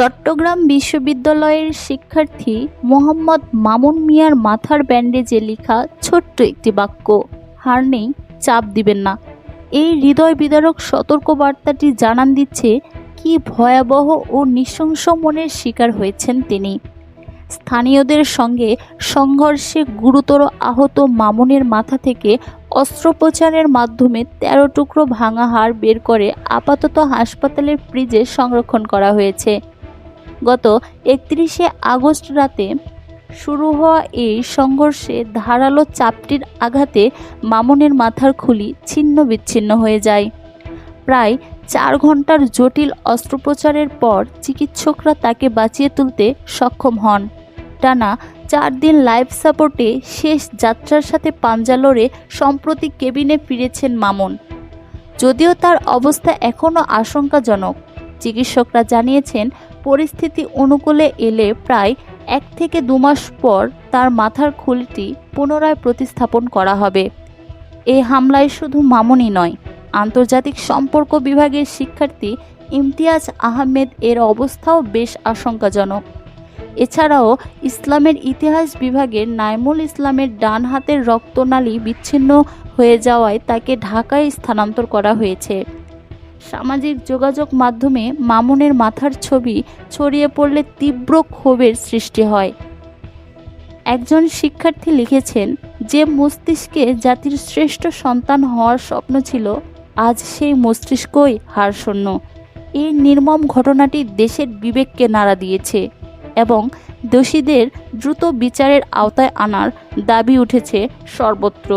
চট্টগ্রাম বিশ্ববিদ্যালয়ের শিক্ষার্থী মোহাম্মদ মামুন মিয়ার মাথার ব্যান্ডেজে লেখা ছোট্ট একটি বাক্য, হার নেই, চাপ দিবেন না। এই হৃদয় বিদারক সতর্কবার্তাটি জানান দিচ্ছে কি ভয়াবহ ও নৃশংস মনের শিকার হয়েছেন তিনি। স্থানীয়দের সঙ্গে সংঘর্ষে গুরুতর আহত মামুনের মাথা থেকে অস্ত্রোপচারের মাধ্যমে তেরো টুকরো ভাঙা হাড় বের করে আপাতত হাসপাতালের ফ্রিজে সংরক্ষণ করা হয়েছে। গত একত্রিশে আগস্ট রাতে শুরু হওয়া এই সংঘর্ষে ধারালো চাপটির আঘাতে মামুনের মাথার খুলি ছিন্ন বিচ্ছিন্ন হয়ে যায়। প্রায় চার ঘণ্টার জটিল অস্ত্রোপচারের পর চিকিৎসকরা তাকে বাঁচিয়ে তুলতে সক্ষম হন। টানা চার দিন লাইফ সাপোর্টে শেষ যাত্রার সাথে পাঞ্জা লড়ে সম্প্রতি কেবিনে ফিরেছেন মামুন। যদিও তার অবস্থা এখনও আশঙ্কাজনক, চিকিৎসকরা জানিয়েছেন পরিস্থিতি অনুকূলে এলে প্রায় এক থেকে দু মাস পর তার মাথার খুলটি পুনরায় প্রতিস্থাপন করা হবে। এই হামলায় শুধু মামুনই নয়, আন্তর্জাতিক সম্পর্ক বিভাগের শিক্ষার্থী ইমতিয়াজ আহমেদ এর অবস্থাও বেশ আশঙ্কাজনক। এছাড়াও ইসলামের ইতিহাস বিভাগের নাইমুল ইসলামের ডান হাতের রক্তনালী বিচ্ছিন্ন হয়ে যাওয়ায় তাকে ঢাকায় স্থানান্তর করা হয়েছে। সামাজিক যোগাযোগ মাধ্যমে মামুনের মাথার ছবি ছড়িয়ে পড়লে তীব্র ক্ষোভের সৃষ্টি হয়। একজন শিক্ষার্থী লিখেছেন, যে মস্তিষ্কে জাতির শ্রেষ্ঠ সন্তান হওয়ার স্বপ্ন ছিল, আজ সেই মস্তিষ্কই হারশূন্য। এই নির্মম ঘটনাটি দেশের বিবেককে নাড়া দিয়েছে এবং দোষীদের দ্রুত বিচারের আওতায় আনার দাবি উঠেছে সর্বত্র।